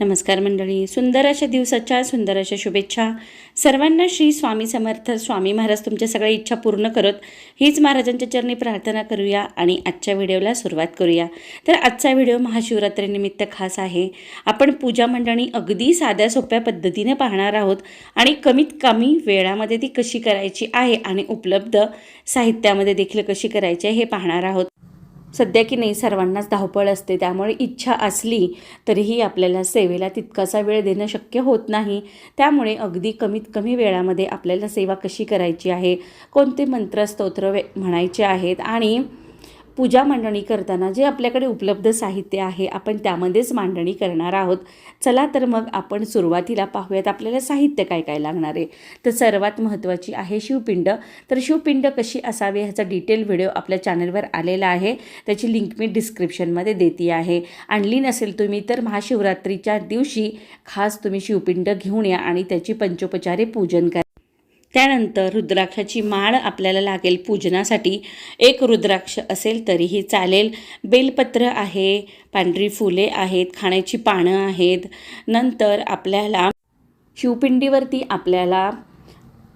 नमस्कार मंडळी. सुंदर अशा दिवसाच्या सुंदर अशा शुभेच्छा. सर्वांना श्री स्वामी समर्थ स्वामी महाराज तुमच्या सगळ्या इच्छा पूर्ण करत हीच महाराजांच्या चरणी प्रार्थना करूया आणि आजच्या व्हिडिओला सुरुवात करूया. तर आजचा व्हिडिओ महाशिवरात्रीनिमित्त खास आहे. आपण पूजा मंडळी अगदी साध्या सोप्या पद्धतीने पाहणार आहोत आणि कमीत कमी वेळामध्ये ती कशी करायची आहे आणि उपलब्ध साहित्यामध्ये देखील कशी करायची आहे हे पाहणार आहोत. सध्या की नाही सर्वांनाच धावपळ असते. त्यामुळे इच्छा असली तरीही आपल्याला सेवेला तितकासा वेळ देणं शक्य होत नाही. त्यामुळे अगदी कमीत कमी वेळामध्ये आपल्याला सेवा कशी करायची आहे कोणते मंत्रस्तोत्र वे म्हणायचे आहेत आणि पूजा मांडणी करताना जे आपल्याकडे उपलब्ध साहित्य आहे आपण त्यामध्येच मांडणी करणार आहोत. चला तर मग आपण सुरुवातीला पाहूयात आपल्याला साहित्य काय काय लागणार आहे. तर सर्वात महत्त्वाची आहे शिवपिंड. तर शिवपिंड कशी असावी ह्याचा डिटेल व्हिडिओ आपल्या चॅनलवर आलेला आहे. त्याची लिंक मी डिस्क्रिप्शनमध्ये देते आहे. आणली नसेल तुम्ही तर महाशिवरात्रीच्या दिवशी खास तुम्ही शिवपिंड घेऊन या आणि त्याची पंचोपचारे पूजन करा. त्यानंतर रुद्राक्षाची माळ आपल्याला लागेल पूजनासाठी. एक रुद्राक्ष असेल तरीही चालेल. बेलपत्र आहे पांढरी फुले आहेत खाण्याची पानं आहेत. नंतर आपल्याला शिवपिंडीवरती आपल्याला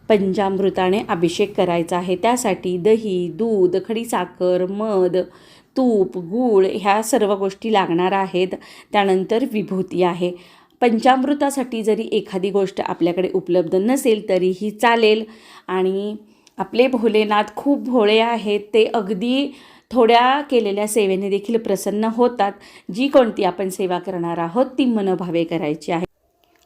पंचामृताने अभिषेक करायचा आहे. त्यासाठी दही दूध खडीसाखर मध तूप गूळ ह्या सर्व गोष्टी लागणार आहेत. त्यानंतर विभूती आहे. पंचामृतासाठी जरी एखादी गोष्ट आपल्याकडे उपलब्ध नसेल तरीही चालेल. आणि आपले भोलेनाथ खूप भोळे आहेत. ते अगदी थोड्या केलेल्या सेवेने देखील प्रसन्न होतात. जी कोणती आपण सेवा करणार आहोत ती मनोभावे करायची आहे.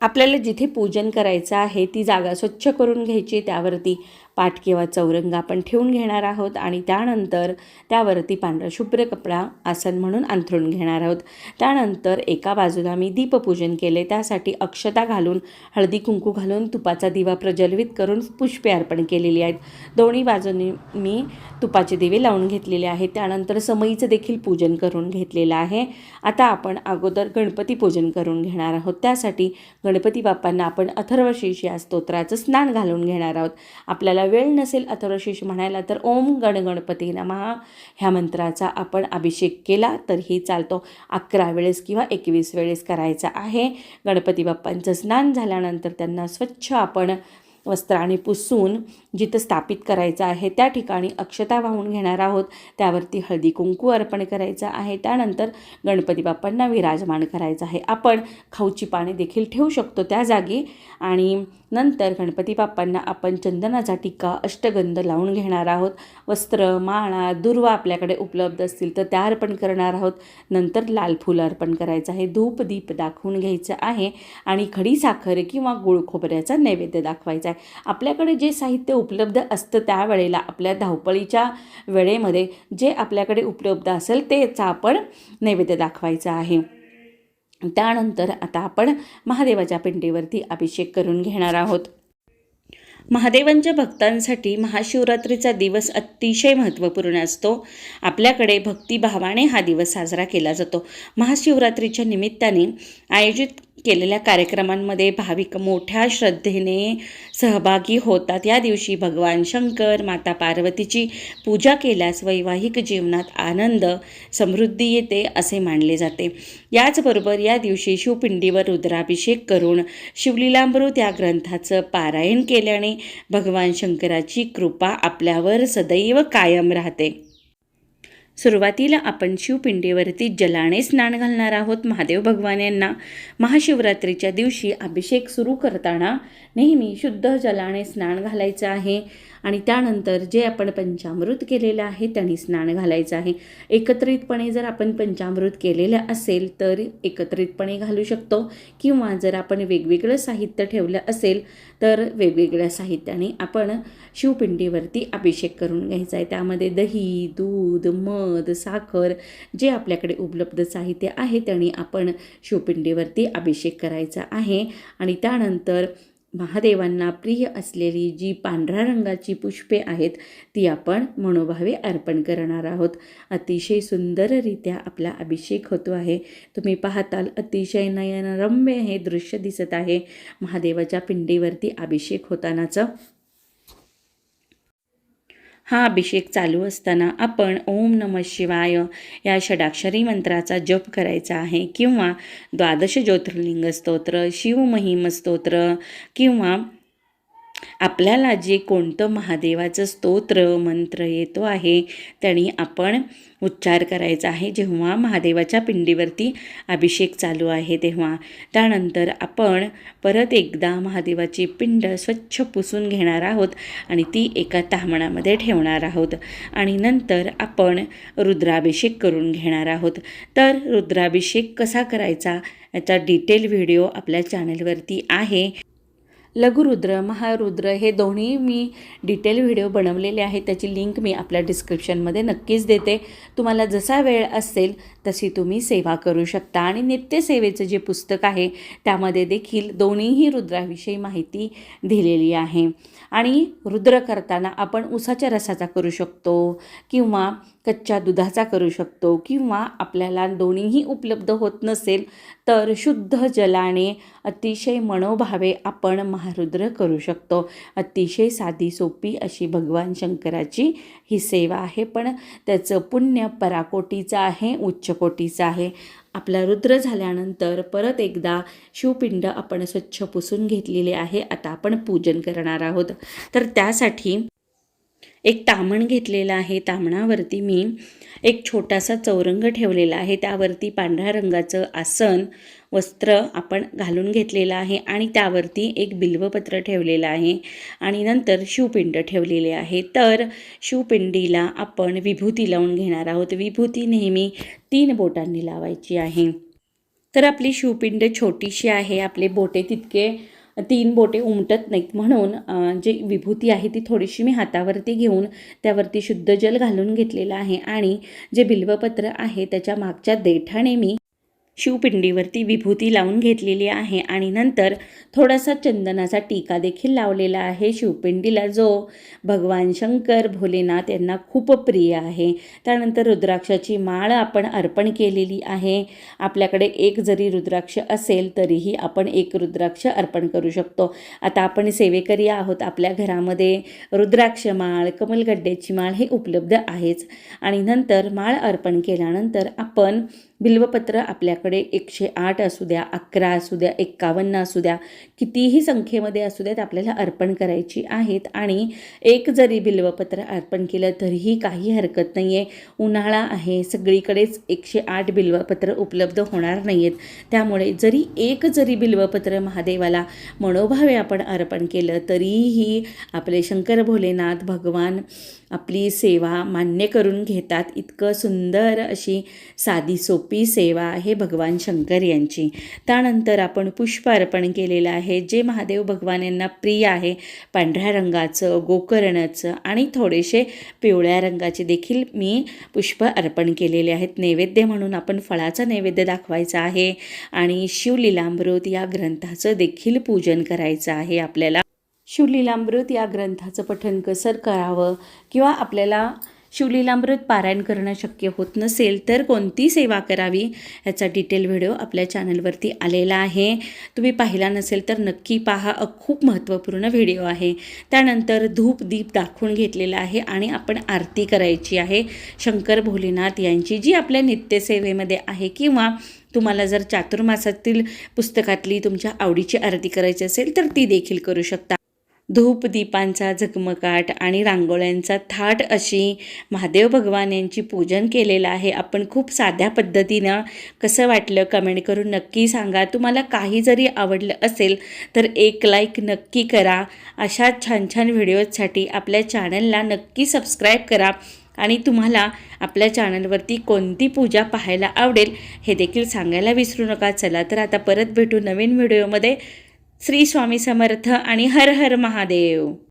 आपल्याला जिथे पूजन करायचं आहे ती जागा स्वच्छ करून घ्यायची त्यावरती पाट किंवा चौरंग आपण ठेवून घेणार आहोत आणि त्यानंतर त्यावरती पांढरा शुभ्र कपडा आसन म्हणून अंथरून घेणार आहोत. त्यानंतर एका बाजूला मी दीपपूजन केले त्यासाठी अक्षता घालून हळदी कुंकू घालून तुपाचा दिवा प्रज्वलित करून पुष्पे अर्पण केलेली आहेत. दोन्ही बाजूंनी मी तुपाचे दिवे लावून घेतलेले आहेत. त्यानंतर समईचं देखील पूजन करून घेतलेलं आहे. आता आपण अगोदर गणपती पूजन करून घेणार आहोत. त्यासाठी गणपती बाप्पांना आपण अथर्वशीर्ष या स्तोत्राचं स्नान घालून घेणार आहोत. आपल्याला वेळ नसेल अथर्वशीष म्हणायला तर ओम गण नमहा ह्या मंत्राचा आपण अभिषेक केला तरीही चालतो. अकरा वेळेस किंवा एकवीस वेळेस करायचा आहे. गणपती बाप्पांचं स्नान झाल्यानंतर त्यांना स्वच्छ आपण वस्त्राने पुसून जिथं स्थापित करायचं आहे त्या ठिकाणी अक्षता वाहून घेणार आहोत. त्यावरती हळदी कुंकू अर्पण करायचं आहे. त्यानंतर गणपती बाप्पांना विराजमान करायचं आहे. आपण खाऊची पाने देखील ठेवू शकतो त्या जागी. आणि नंतर गणपती बाप्पांना आपण चंदनाचा टिक्का अष्टगंध लावून घेणार आहोत. वस्त्र माळा दुर्वा आपल्याकडे उपलब्ध असतील तर त्या अर्पण करणार आहोत. नंतर लाल फूल अर्पण करायचं आहे. धूप दीप दाखवून घ्यायचं आहे. आणि खडी साखर किंवा गुळ खोबऱ्याचा नैवेद्य दाखवायचा आहे. आपल्याकडे जे साहित्य उपलब्ध असतं त्यावेळेला आपल्या धावपळीच्या वेळेमध्ये जे आपल्याकडे उपलब्ध असेल तेचा आपण नैवेद्य दाखवायचा आहे. त्यानंतर आता आपण महादेवाच्या पिंडीवरती अभिषेक करून घेणार आहोत. महादेवांच्या भक्तांसाठी महाशिवरात्रीचा दिवस अतिशय महत्त्वपूर्ण असतो. आपल्याकडे भक्तिभावाने हा दिवस साजरा केला जातो. महाशिवरात्रीच्या निमित्ताने आयोजित केलेल्या कार्यक्रमांमध्ये भाविक मोठ्या श्रद्धेने सहभागी होतात. या दिवशी भगवान शंकर माता पार्वतीची पूजा केल्यास वैवाहिक जीवनात आनंद समृद्धी येते असे मानले जाते. याचबरोबर या दिवशी शिवपिंडीवर रुद्राभिषेक करून शिवलीलामृत या ग्रंथाचं पारायण केल्याने भगवान शंकराची कृपा आपल्यावर सदैव कायम राहते. सुरुवातीला आपण शिवपिंडीवरती जलाने स्नान घालणार आहोत. महादेव भगवान यांना महाशिवरात्रीच्या दिवशी अभिषेक सुरू करताना नेहमी शुद्ध जलाने स्नान घालायचं आहे. आणि त्यानंतर जे आपण पंचामृत केलेलं आहे त्यांनी स्नान घालायचं आहे. एकत्रितपणे जर आपण पंचामृत केलेलं असेल तर एकत्रितपणे घालू शकतो. किंवा जर आपण वेगवेगळं साहित्य ठेवलं असेल तर वेगवेगळ्या साहित्याने आपण शिवपिंडीवरती अभिषेक करून घ्यायचा आहे. त्यामध्ये दही दूध मध मध साखर जे आपल्याकडे उपलब्ध साहित्य आहे त्याने आपण शिवपिंडीवरती अभिषेक करायचा आहे. आणि त्यानंतर महादेवांना प्रिय असलेली जी पांढऱ्या रंगाची पुष्पे आहेत ती आपण मनोभावे अर्पण करणार आहोत. अतिशय सुंदररित्या आपला अभिषेक होतो आहे. तुम्ही पाहताल अतिशय नयनरम्य हे दृश्य दिसत आहे. महादेवाच्या पिंडीवरती अभिषेक होतानाचं हा अभिषेक चालू असताना आपण ओम नम शिवाय या षडाक्षरी मंत्राचा जप करायचा आहे. किंवा द्वादश ज्योतिर्लिंग स्तोत्र शिवमहिम स्तोत्र किंवा आपल्याला जे कोणतं महादेवाचं स्तोत्र मंत्र येतो आहे त्याने आपण उच्चार करायचा आहे. जेव्हा महादेवाच्या पिंडीवरती अभिषेक चालू आहे तेव्हा त्यानंतर आपण परत एकदा महादेवाची पिंड स्वच्छ पुसून घेणार आहोत आणि ती एका तामणामध्ये ठेवणार आहोत. आणि नंतर आपण रुद्राभिषेक करून घेणार आहोत. तर रुद्राभिषेक कसा करायचा याचा डिटेल व्हिडिओ आपल्या चॅनलवरती आहे. लघुरुद्र महारुद्र हे दोन्ही मी डिटेल व्हिडिओ बनवलेले आहेत. त्याची लिंक मी आपल्या डिस्क्रिप्शनमध्ये नक्कीच देते. तुम्हाला जसा वेळ असेल तशी तुम्ही सेवा करू शकता. आणि नित्यसेवेचं जे पुस्तक आहे त्यामध्ये देखील दोन्हीही रुद्राविषयी माहिती दिलेली आहे. आणि रुद्र करताना आपण उसाच्या रसाचा करू शकतो किंवा कच्च्या दुधाचा करू शकतो किंवा आपल्याला दोन्हीही उपलब्ध होत नसेल तर शुद्ध जलाने अतिशय मनोभावे आपण महारुद्र करू शकतो. अतिशय साधी सोपी अशी भगवान शंकराची ही सेवा आहे पण त्याचं पुण्य पराकोटीचं आहे उच्चकोटीचं आहे. आपला रुद्र झाल्यानंतर परत एकदा शिवपिंड आपण स्वच्छ पुसून घेतलेले आहे. आता आपण पूजन करणार आहोत. तर त्यासाठी एक तामण घेतलेलं आहे. तामणावरती मी एक छोटासा चौरंग ठेवलेला आहे. त्यावरती पांढऱ्या रंगाचं आसन वस्त्र आपण घालून घेतलेलं आहे आणि त्यावरती एक बिल्वपत्र ठेवलेलं आहे आणि नंतर शिवपिंड ठेवलेले आहे. तर शिवपिंडीला आपण विभूती लावून घेणार आहोत. विभूती नेहमी तीन बोटांनी लावायची आहे. तर आपली शिवपिंड छोटीशी आहे. आपले बोटे तितके तीन बोटे उमटत नाहीत. म्हणून जी जे विभूती आहे ती थोडीशी मी हातावरती घेऊन त्यावरती शुद्ध जल घालून घेतलेलं आहे. आणि जे बिल्वपत्र आहे त्याच्या मागच्या देठाने मी शिवपिंडीवरती विभूती लावून घेतलेली आहे आणि नंतर थोडासा चंदनाचा टीका देखील लावलेला आहे शिवपिंडीला जो भगवान शंकर भोलेनाथ यांना खूप प्रिय आहे. त्यानंतर रुद्राक्षाची माळ आपण अर्पण केलेली आहे. आपल्याकडे एक जरी रुद्राक्ष असेल तरीही आपण एक रुद्राक्ष अर्पण करू शकतो. आता आपण सेवेकरी आहोत. आपल्या घरामध्ये रुद्राक्ष माळ कमलगड्ड्याची माळ हे उपलब्ध आहेच. आणि नंतर माळ अर्पण केल्यानंतर आपण बिल्वपत्र आपल्याकडे एकशे आठ असू द्या अकरा असू द्या एक्कावन्न असू द्या कितीही संख्येमध्ये असू द्यात आपल्याला अर्पण करायची आहेत. आणि एक जरी बिल्वपत्र अर्पण केलं तरीही काही हरकत नाही आहे उन्हाळा आहे सगळीकडेच एकशे आठ बिल्वपत्र उपलब्ध होणार नाही आहेत त्यामुळे जरी एक जरी बिल्वपत्र महादेवाला मनोभावे आपण अर्पण केलं तरीही आपले शंकर भोलेनाथ भगवान आपली सेवा मान्य करून घेतात. इतकं सुंदर अशी साधी सोपी सेवा आहे भगवान शंकर यांची. त्यानंतर आपण पुष्प अर्पण केलेलं आहे. जे महादेव भगवान यांना प्रिय आहे पांढऱ्या रंगाचं गोकर्णाचं आणि थोडेसे पिवळ्या रंगाचे देखील मी पुष्प अर्पण केलेले आहेत. नैवेद्य म्हणून आपण फळाचा नैवेद्य दाखवायचा आहे आणि शिवलीलामृत या ग्रंथाचं देखील पूजन करायचं आहे आपल्याला. शिवलीलामृत या ग्रंथाचं पठण कसं करावं किंवा आपल्याला शिवलीलामृत पारायण करणं शक्य होत नसेल तर कोणती सेवा करावी याचा डिटेल व्हिडिओ आपल्या चॅनलवरती आलेला आहे. तुम्ही पाहिला नसेल तर नक्की पहा. खूप महत्त्वपूर्ण व्हिडिओ आहे. त्यानंतर धूप दीप दाखवून घेतलेला आहे आणि आपण आरती करायची आहे. शंकर भोलेनाथ यांची जी आपल्या नित्यसेवेमध्ये आहे किंवा तुम्हाला जर चातुर्मासातील पुस्तकातली तुमच्या आवडीची आरती करायची असेल तर ती देखील करू शकता. धूप दीपांचा झगमगाट आणि रांगोळ्यांचा थाट अशी महादेव भगवान यांची पूजन केलेलं आहे. आपण खूप साध्या पद्धतीनं कसं वाटलं कमेंट करून नक्की सांगा. तुम्हाला काही जरी आवडलं असेल तर एक लाईक नक्की करा. अशा छान छान व्हिडिओजसाठी आपल्या चॅनलला नक्की सबस्क्राईब करा. आणि तुम्हाला आपल्या चॅनलवरती कोणती पूजा पाहायला आवडेल हे देखील सांगायला विसरू नका. चला तर आता परत भेटू नवीन व्हिडिओमध्ये श्री स्वामी समर्थ आणि हर हर महादेव.